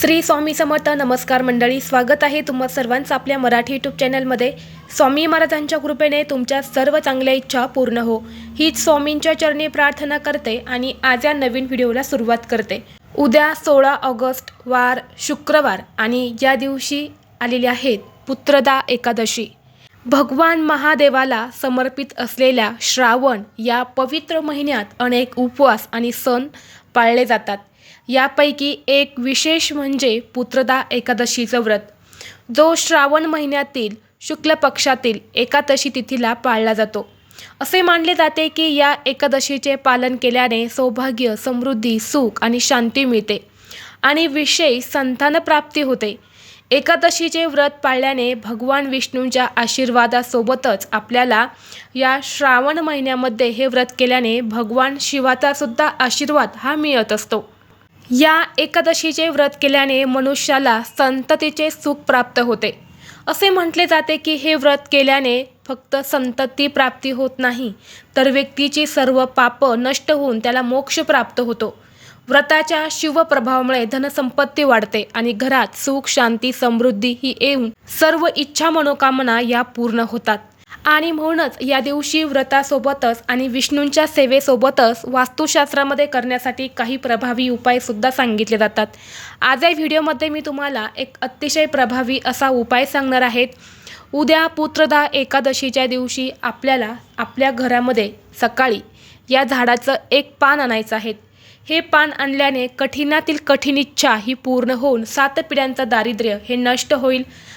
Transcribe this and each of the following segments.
श्री स्वामी समर्थ नमस्कार मंडळी स्वागत आहे तुम्हा सर्वांचं आपल्या मराठी यूट्यूब चॅनलमध्ये. स्वामी महाराजांच्या कृपेने तुमच्या सर्व चांगल्या इच्छा पूर्ण हो. हीच स्वामींच्या चरणी प्रार्थना करते आणि आज या नवीन व्हिडिओला सुरुवात करते. उद्या सोळा ऑगस्ट वार शुक्रवार आणि या दिवशी आलेले आहेत पुत्रदा एकादशी. भगवान महादेवाला समर्पित असलेल्या श्रावण या पवित्र महिन्यात अनेक उपवास आणि सण पाळले जातात. यापैकी एक विशेष म्हणजे पुत्रदा एकादशीचं व्रत. जो श्रावण महिन्यातील शुक्ल पक्षातील एकादशी तिथीला पाळला जातो. असे मानले जाते की या एकादशीचे पालन केल्याने सौभाग्य समृद्धी सुख आणि शांती मिळते आणि विशेष संतानप्राप्ती होते. एकादशीचे व्रत पाळल्याने भगवान विष्णूंच्या आशीर्वादासोबतच आपल्याला या श्रावण महिन्यामध्ये हे व्रत केल्याने भगवान शिवाचा सुद्धा आशीर्वाद हा मिळत असतो. या एकादशीचे व्रत केल्याने मनुष्याला संततीचे सुख प्राप्त होते. असे म्हटले जाते की हे व्रत केल्याने फक्त संतती प्राप्ती होत नाही तर व्यक्तीची सर्व पापं नष्ट होऊन त्याला मोक्ष प्राप्त होतो. व्रताच्या शिवप्रभावामुळे धनसंपत्ती वाढते आणि घरात सुख शांती समृद्धी ही येऊन सर्व इच्छा मनोकामना या पूर्ण होतात. आणि म्हणूनच या दिवशी व्रतासोबतच आणि विष्णूंच्या सेवेसोबतच वास्तुशास्त्रामध्ये करण्यासाठी काही प्रभावी उपायसुद्धा सांगितले जातात. आज या व्हिडिओमध्ये मी तुम्हाला एक अतिशय प्रभावी असा उपाय सांगणार आहेत उद्या पुत्रदा एकादशीच्या दिवशी आपल्याला आपल्या घरामध्ये सकाळी या झाडाचं एक पान आणायचं आहे. हे पान आणल्याने कठीणातील कठीण इच्छा ही पूर्ण होऊन सात पिढ्यांचं दारिद्र्य हे नष्ट होईल.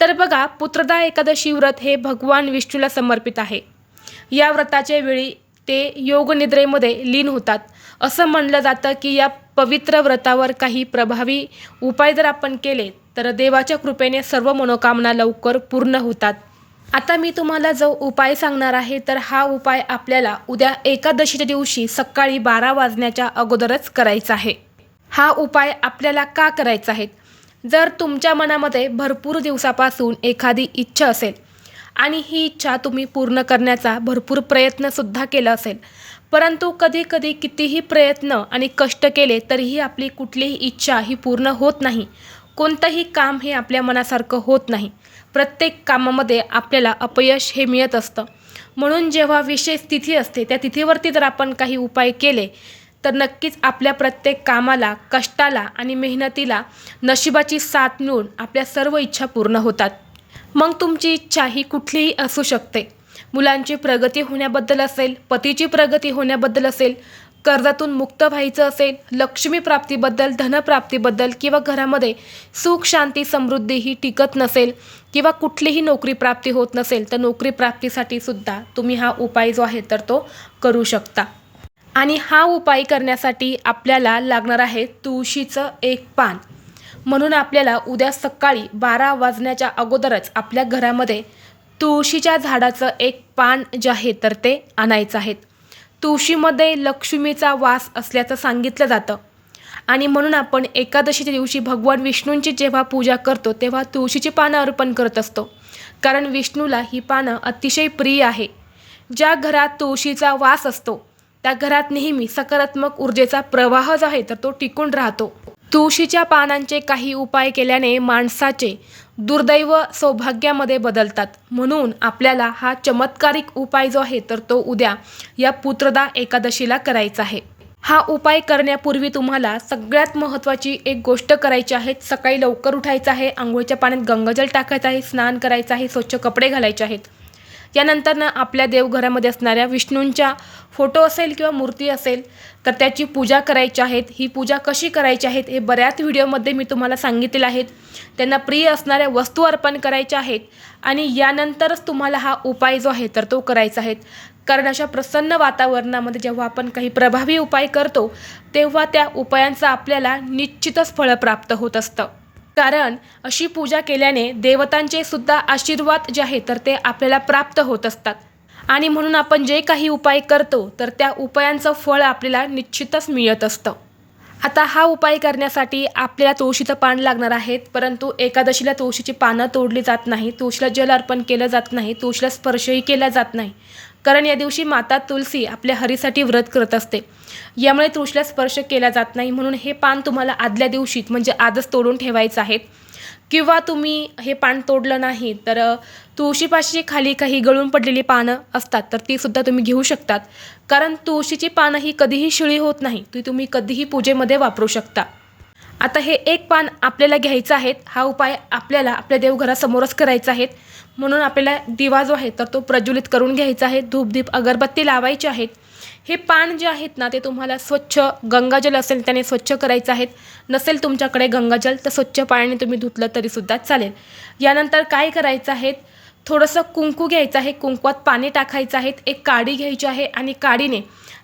तर बघा पुत्रदा एकादशी व्रत हे भगवान विष्णूला समर्पित आहे. या व्रताच्या वेळी ते योगनिद्रेमध्ये लीन होतात. असं म्हणलं जातं की या पवित्र व्रतावर काही प्रभावी उपाय जर आपण केले तर देवाच्या कृपेने सर्व मनोकामना लवकर पूर्ण होतात. आता मी तुम्हाला जो उपाय सांगणार आहे तर हा उपाय आपल्याला उद्या एकादशीच्या दिवशी सकाळी बारा वाजण्याच्या अगोदरच करायचा आहे. हा उपाय आपल्याला का करायचा आहे? जर तुमच्या मनामध्ये भरपूर दिवसापासून एखादी इच्छा असेल आणि ही इच्छा तुम्ही पूर्ण करण्याचा भरपूर प्रयत्नसुद्धा केला असेल परंतु कधी कधी कितीही प्रयत्न आणि कष्ट केले तरीही आपली कुठलीही इच्छा ही पूर्ण होत नाही. कोणतंही काम हे आपल्या मनासारखं होत नाही. प्रत्येक कामामध्ये आपल्याला अपयश हे मिळत असतं. म्हणून जेव्हा विशेष तिथी असते त्या तिथीवरती जर आपण काही उपाय केले तर नक्कीच आपल्या प्रत्येक कामाला कष्टाला आणि मेहनतीला नशिबाची साथ मिळून आपल्या सर्व इच्छा पूर्ण होतात. मग तुमची इच्छा ही कुठलीही असू शकते. मुलांची प्रगती होण्याबद्दल असेल पतीची प्रगती होण्याबद्दल असेल कर्जातून मुक्त व्हायचं असेल लक्ष्मीप्राप्तीबद्दल धनप्राप्तीबद्दल किंवा घरामध्ये सुख शांती समृद्धी ही टिकत नसेल किंवा कुठलीही नोकरी प्राप्ती होत नसेल तर नोकरी प्राप्तीसाठी सुद्धा तुम्ही हा उपाय जो आहे तर तो करू शकता. आणि हा उपाय करण्यासाठी आपल्याला लागणार आहे तुळशीचं एक पान. म्हणून आपल्याला उद्या सकाळी बारा वाजण्याच्या अगोदरच आपल्या घरामध्ये तुळशीच्या झाडाचं एक पान जे आहे तर ते आणायचं आहे. तुळशीमध्ये लक्ष्मीचा वास असल्याचं सांगितलं जातं. आणि म्हणून आपण एकादशीच्या दिवशी भगवान विष्णूंची जेव्हा पूजा करतो तेव्हा तुळशीची पानं अर्पण करत असतो. कारण विष्णूला ही पानं अतिशय प्रिय आहे. ज्या घरात तुळशीचा वास असतो त्या घरात नेहमी सकारात्मक ऊर्जेचा प्रवाह जो आहे तर तो टिकून राहतो. तुळशीच्या पानांचे काही उपाय केल्याने माणसाचे दुर्दैव सौभाग्यामध्ये बदलतात. म्हणून आपल्याला हा चमत्कारिक उपाय जो आहे तर तो उद्या या पुत्रदा एकादशीला करायचा आहे. हा उपाय करण्यापूर्वी तुम्हाला सगळ्यात महत्त्वाची एक गोष्ट करायची आहे. सकाळी लवकर उठायचं आहे आंघोळीच्या पाण्यात गंगाजल टाकायचं आहे स्नान करायचं आहे स्वच्छ कपडे घालायचे आहेत. यानंतर ना आपल्या देवघरामध्ये असणाऱ्या विष्णूंच्या फोटो असेल किंवा मूर्ती असेल तर त्याची पूजा करायची आहेत. ही पूजा कशी करायची आहेत हे बऱ्याच व्हिडिओमध्ये मी तुम्हाला सांगितलेलं आहेत त्यांना प्रिय असणाऱ्या वस्तू अर्पण करायच्या आहेत आणि यानंतरच तुम्हाला हा उपाय जो आहे तर तो करायचा आहे. कारण अशा प्रसन्न वातावरणामध्ये जेव्हा आपण काही प्रभावी उपाय करतो तेव्हा त्या उपायांचं आपल्याला निश्चितच फळ प्राप्त होत असतं. कारण अशी पूजा केल्याने देवतांचे सुद्धा आशीर्वाद जे आहे तर ते आपल्याला प्राप्त होत असतात. आणि म्हणून आपण जे काही उपाय करतो तर त्या उपायांचं फळ आपल्याला निश्चितच मिळत असतं. आता हा उपाय करण्यासाठी आपल्याला तुळशीचं पान लागणार आहेत परंतु एकादशीला तुळशीची पानं तोडली जात नाही तुळशीला जल अर्पण केलं जात नाही तुळशीला स्पर्शही केला जात नाही. कारण या दिवशी माता तुलसी आपल्या हरीसाठी व्रत करत असते. यामुळे तुळशीला स्पर्श केला जात नाही म्हणून हे पान तुम्हाला आदल्या दिवशी म्हणजे आजच तोडून ठेवायचं आहे. किंवा तुम्ही हे पान तोडलं नाही तर तुळशीपाशी खाली काही गळून पडलेली पानं असतात तर ती सुद्धा तुम्ही घेऊ शकतात. कारण तुळशीची पानं ही कधीही शिळी होत नाही ती तुम्ही कधीही पूजेमध्ये वापरू शकता. आता हे एक पान आपल्याला घ्यायचं आहे हा उपाय आपल्याला आपल्या देवघरासमोरच करायचा आहे म्हणून आपल्याला दिवा जो आहे तर तो प्रज्वलित करून घ्यायचा आहे. धूपदीप अगरबत्ती लावायची आहेत. हे पान जे आहेत ना ते तुम्हाला स्वच्छ गंगाजल असेल त्याने स्वच्छ करायचं आहेत. नसेल तुमच्याकडे गंगाजल तर स्वच्छ पाण्याने तुम्ही धुतलं तरीसुद्धा चालेल. यानंतर काय करायचं आहे थोडंसं कुंकू घ्यायचं आहे. कुंकवात पाणी टाकायचं आहे एक काडी घ्यायची आहे आणि काडीने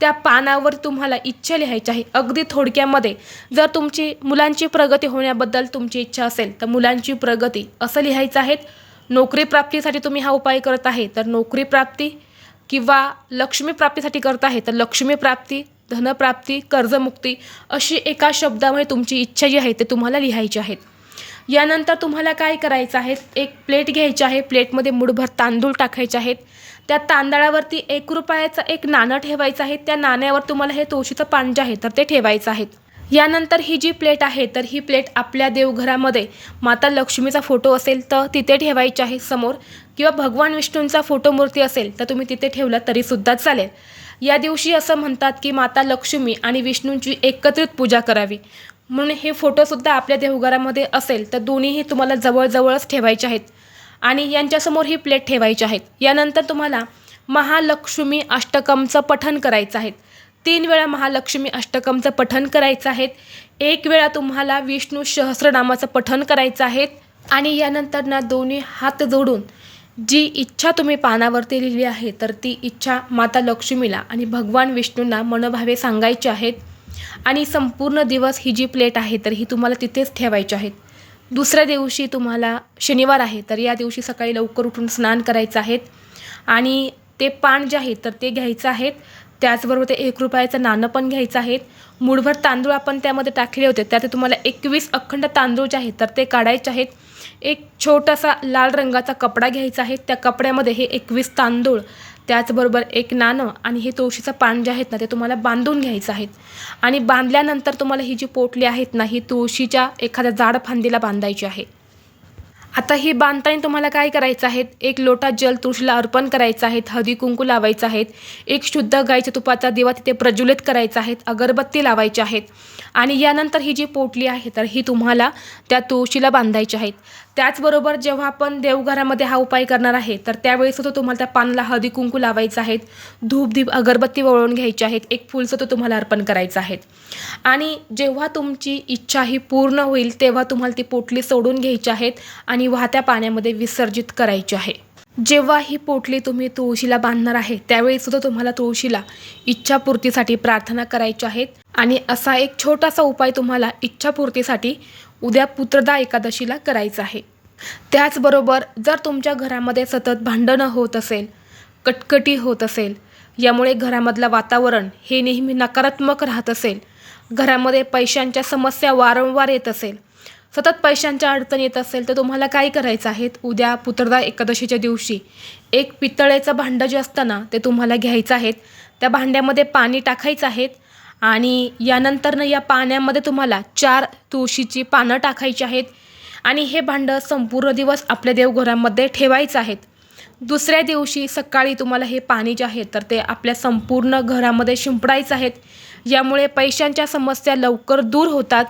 त्या पानावर तुम्हाला इच्छा लिहायची आहे. अगदी थोडक्यामध्ये जर तुमची मुलांची प्रगती होण्याबद्दल तुमची इच्छा असेल तर मुलांची प्रगती असं लिहायचं आहे. नोकरी प्राप्तीसाठी तुम्ही हा उपाय करत आहे तर नोकरी प्राप्ती किंवा लक्ष्मी प्राप्तीसाठी करत आहे तर लक्ष्मी प्राप्ती धनप्राप्ती कर्जमुक्ती अशी एका शब्दामध्ये तुमची इच्छा जी आहे ते तुम्हाला लिहायची आहेत यानंतर तुम्हाला काय करायचं आहे? एक प्लेट घ्यायची आहे. प्लेटमध्ये मुठभर तांदूळ टाकायचे आहेत. त्या तांदळावरती एक रुपयाचं एक नाणं ठेवायचं आहे. त्या नाण्यावर तुम्हाला हे तुळशीचं पान जे आहे तर ते ठेवायचं आहे. यानंतर ही जी प्लेट आहे तर ही प्लेट आपल्या देवघरामध्ये माता लक्ष्मीचा फोटो असेल तर तिथे ठेवायची आहे समोर. किंवा भगवान विष्णूंचा फोटो मूर्ती असेल तर तुम्ही तिथे ठेवला तरीसुद्धा चालेल. या दिवशी असं म्हणतात की माता लक्ष्मी आणि विष्णूंची एकत्रित पूजा करावी. म्हणून हे फोटोसुद्धा आपल्या देवघरामध्ये असेल तर दोन्हीही तुम्हाला जवळजवळच ठेवायचे आहेत. आणि यांच्यासमोर ही प्लेट ठेवायची आहेत. यानंतर तुम्हाला महालक्ष्मी अष्टकमचं पठण करायचं आहे. तीन वेळा महालक्ष्मी अष्टकमचं पठण करायचं आहे. एक वेळा तुम्हाला विष्णू सहस्रनामाचं पठण करायचं आहे. आणि यानंतर ना दोन्ही हात जोडून जी इच्छा तुम्ही पानावरती लिहिली आहे तर ती इच्छा माता लक्ष्मीला आणि भगवान विष्णूंना मनोभावे सांगायची आहेत. आणि संपूर्ण दिवस ही जी प्लेट आहे तर ही तुम्हाला तिथेच ठेवायची आहेत. दुसऱ्या दिवशी तुम्हाला शनिवार आहे तर या दिवशी सकाळी लवकर उठून स्नान करायचं आहे. आणि ते पान जे आहे तर ते घ्यायचं आहेत त्याचबरोबर ते एक रुपयाचं नाणं पण घ्यायचं आहे. मूळभर तांदूळ आपण त्यामध्ये टाकले होते. त्यात तुम्हाला एकवीस अखंड तांदूळ जे आहेत तर ते काढायचे आहेत. एक छोटासा लाल रंगाचा कपडा घ्यायचा आहे. त्या कपड्यामध्ये हे एकवीस तांदूळ त्याचबरोबर एक नाणं आणि हे तुळशीचं पान जे आहेत ना ते तुम्हाला बांधून घ्यायचं आहेत. आणि बांधल्यानंतर तुम्हाला ही जी पोटली आहेत ना ही तुळशीच्या एखाद्या जाड फांदीला बांधायची आहे. आता ही बांधताना तुम्हाला काय करायचं आहे? एक लोटा जल तुळशीला अर्पण करायचं आहे हळदी कुंकू लावायचं आहेत एक शुद्ध गाईच्या तुपाचा दिवा तिथे प्रज्वलित करायचा आहे अगरबत्ती लावायची आहेत. आणि यानंतर ही जी पोटली आहे तर ही तुम्हाला त्या तुळशीला बांधायची आहेत. त्याचबरोबर जेव्हा आपण देवघरामध्ये हा उपाय करणार आहे तर त्यावेळेस तो तुम्हाला त्या पानाला हळदी कुंकू लावायचं आहेत धूप दीप अगरबत्ती वळवून घ्यायची आहेत एक फुलचं तो तुम्हाला अर्पण करायचं आहे आणि जेव्हा तुमची इच्छा ही पूर्ण होईल तेव्हा तुम्हाला ती पोटली सोडून घ्यायची आहेत. आणि वाहत्या पाण्यामध्ये विसर्जित करायची आहे. जेव्हा ही पोटली तुम्ही तुळशीला बांधणार आहे त्यावेळी सुद्धा तुम्हाला तुळशीला इच्छापूर्तीसाठी प्रार्थना करायच्या आहेत आणि असा एक छोटासा उपाय तुम्हाला इच्छापूर्तीसाठी उद्या पुत्रदा एकादशीला करायचा आहे. त्याचबरोबर जर तुमच्या घरामध्ये सतत भांडणं होत असेल कटकटी होत असेल यामुळे घरामधलं वातावरण हे नेहमी नकारात्मक राहत असेल घरामध्ये पैशांच्या समस्या वारंवार येत असेल सतत पैशांच्या अडचण येत असेल तर तुम्हाला काय करायचं आहे? उद्या पुत्रदा एकादशीच्या दिवशी एक पितळेचं भांडं जे असतं ना ते तुम्हाला घ्यायचं आहेत त्या भांड्यामध्ये पाणी टाकायचं आहेत आणि यानंतरनं या पाण्यामध्ये तुम्हाला चार तुळशीची पानं टाकायची आहेत आणि हे भांडं संपूर्ण दिवस आपल्या देवघरामध्ये ठेवायचं आहेत. दुसऱ्या दिवशी सकाळी तुम्हाला हे पाणी जे आहे तर ते आपल्या संपूर्ण घरामध्ये शिंपडायचं आहेत यामुळे पैशांच्या समस्या लवकर दूर होतात.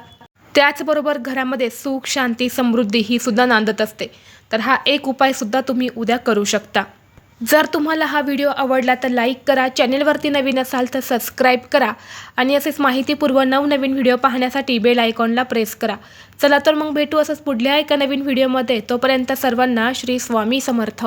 त्याचबरोबर घरामध्ये सुख शांती समृद्धी ही सुद्धा नांदत असते. तर हा एक उपायसुद्धा तुम्ही उद्या करू शकता. जर तुम्हाला हा व्हिडिओ आवडला तर लाईक करा चॅनेलवरती नवीन असाल तर सबस्क्राईब करा आणि असेच माहितीपूर्व नवनवीन व्हिडिओ पाहण्यासाठी बेल आयकॉनला प्रेस करा. चला तर मग भेटू असंच पुढल्या एका नवीन व्हिडिओमध्ये. तोपर्यंत सर्वांना श्री स्वामी समर्थ.